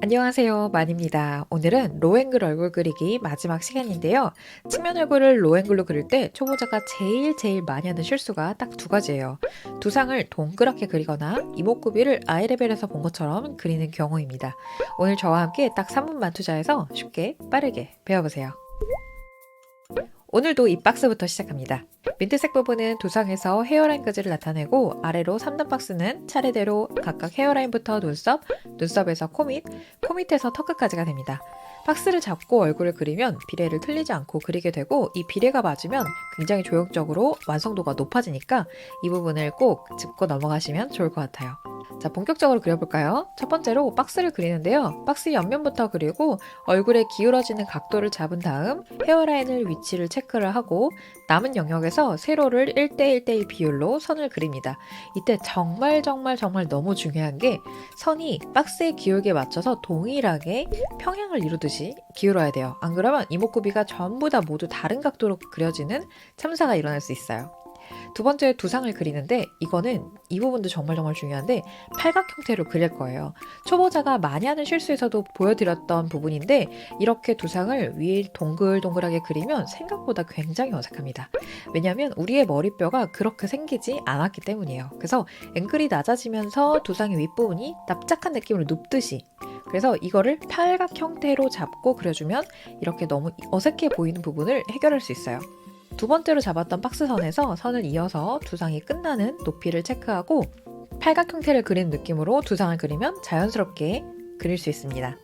안녕하세요. 만입니다. 오늘은 로앵글 얼굴 그리기 마지막 시간인데요. 측면 얼굴을 로앵글로 그릴 때 초보자가 제일 제일 많이 하는 실수가 딱 두 가지예요. 두상을 동그랗게 그리거나 이목구비를 아이레벨에서 본 것처럼 그리는 경우입니다. 오늘 저와 함께 딱 3분만 투자해서 쉽게 빠르게 배워보세요. 오늘도 이 박스부터 시작합니다. 민트색 부분은 두상에서 헤어라인 까지를 나타내고 아래로 3단 박스는 차례대로 각각 헤어라인부터 눈썹, 눈썹에서 코 밑, 코 밑에서 턱 끝까지가 됩니다. 박스를 잡고 얼굴을 그리면 비례를 틀리지 않고 그리게 되고 이 비례가 맞으면 굉장히 조형적으로 완성도가 높아지니까 이 부분을 꼭 짚고 넘어가시면 좋을 것 같아요. 자, 본격적으로 그려볼까요? 첫 번째로 박스를 그리는데요. 박스 옆면부터 그리고 얼굴에 기울어지는 각도를 잡은 다음 헤어라인을 위치를 체크를 하고 남은 영역에서 세로를 1대1대1 비율로 선을 그립니다. 이때 정말 정말 정말 너무 중요한 게 선이 박스의 기울기에 맞춰서 동일하게 평행을 이루듯이 기울어야 돼요. 안 그러면 이목구비가 전부 다 모두 다른 각도로 그려지는 참사가 일어날 수 있어요. 두 번째 두상을 그리는데 이거는 이 부분도 정말 정말 중요한데 팔각 형태로 그릴 거예요. 초보자가 많이 하는 실수에서도 보여드렸던 부분인데 이렇게 두상을 위에 동글동글하게 그리면 생각보다 굉장히 어색합니다. 왜냐하면 우리의 머리뼈가 그렇게 생기지 않았기 때문이에요. 그래서 앵글이 낮아지면서 두상의 윗부분이 납작한 느낌으로 눕듯이 그래서 이거를 팔각 형태로 잡고 그려주면 이렇게 너무 어색해 보이는 부분을 해결할 수 있어요. 두 번째로 잡았던 박스선에서 선을 이어서 두상이 끝나는 높이를 체크하고 팔각 형태를 그린 느낌으로 두상을 그리면 자연스럽게 그릴 수 있습니다.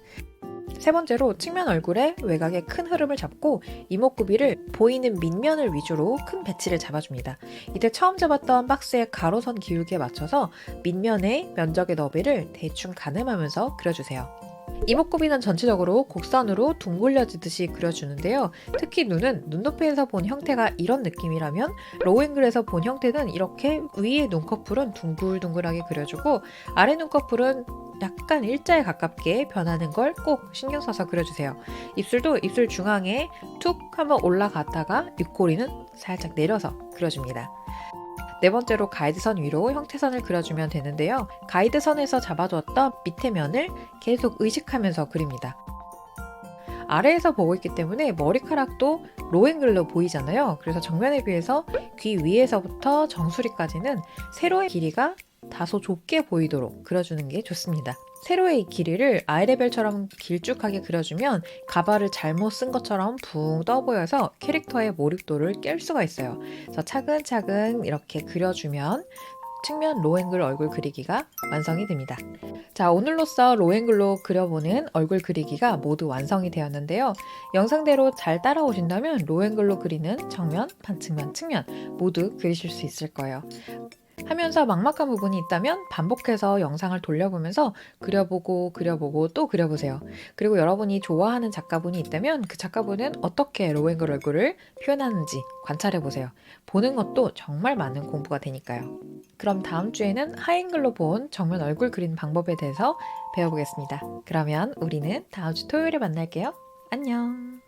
세 번째로 측면 얼굴의 외곽의 큰 흐름을 잡고 이목구비를 보이는 밑면을 위주로 큰 배치를 잡아줍니다. 이때 처음 잡았던 박스의 가로선 기울기에 맞춰서 밑면의 면적의 너비를 대충 가늠하면서 그려주세요. 이목구비는 전체적으로 곡선으로 둥글려지듯이 그려주는데요. 특히 눈은 눈높이에서 본 형태가 이런 느낌이라면 로우앵글에서 본 형태는 이렇게 위에 눈꺼풀은 둥글둥글하게 그려주고 아래 눈꺼풀은 약간 일자에 가깝게 변하는 걸 꼭 신경 써서 그려주세요. 입술도 입술 중앙에 툭 한번 올라갔다가 입꼬리는 살짝 내려서 그려줍니다. 네 번째로 가이드선 위로 형태선을 그려주면 되는데요. 가이드선에서 잡아두었던 밑에 면을 계속 의식하면서 그립니다. 아래에서 보고 있기 때문에 머리카락도 로앵글로 보이잖아요. 그래서 정면에 비해서 귀 위에서부터 정수리까지는 세로의 길이가 다소 좁게 보이도록 그려주는 게 좋습니다. 세로의 길이를 아이레벨처럼 길쭉하게 그려주면 가발을 잘못 쓴 것처럼 붕 떠 보여서 캐릭터의 몰입도를 깰 수가 있어요. 그래서 차근차근 이렇게 그려주면 측면 로앵글 얼굴 그리기가 완성이 됩니다. 자, 오늘로써 로앵글로 그려보는 얼굴 그리기가 모두 완성이 되었는데요. 영상대로 잘 따라오신다면 로앵글로 그리는 정면, 반측면, 측면 모두 그리실 수 있을 거예요. 하면서 막막한 부분이 있다면 반복해서 영상을 돌려보면서 그려보고 그려보고 또 그려보세요. 그리고 여러분이 좋아하는 작가분이 있다면 그 작가분은 어떻게 로앵글 얼굴을 표현하는지 관찰해보세요. 보는 것도 정말 많은 공부가 되니까요. 그럼 다음 주에는 하앵글로 본 정면 얼굴 그리는 방법에 대해서 배워보겠습니다. 그러면 우리는 다음 주 토요일에 만날게요. 안녕!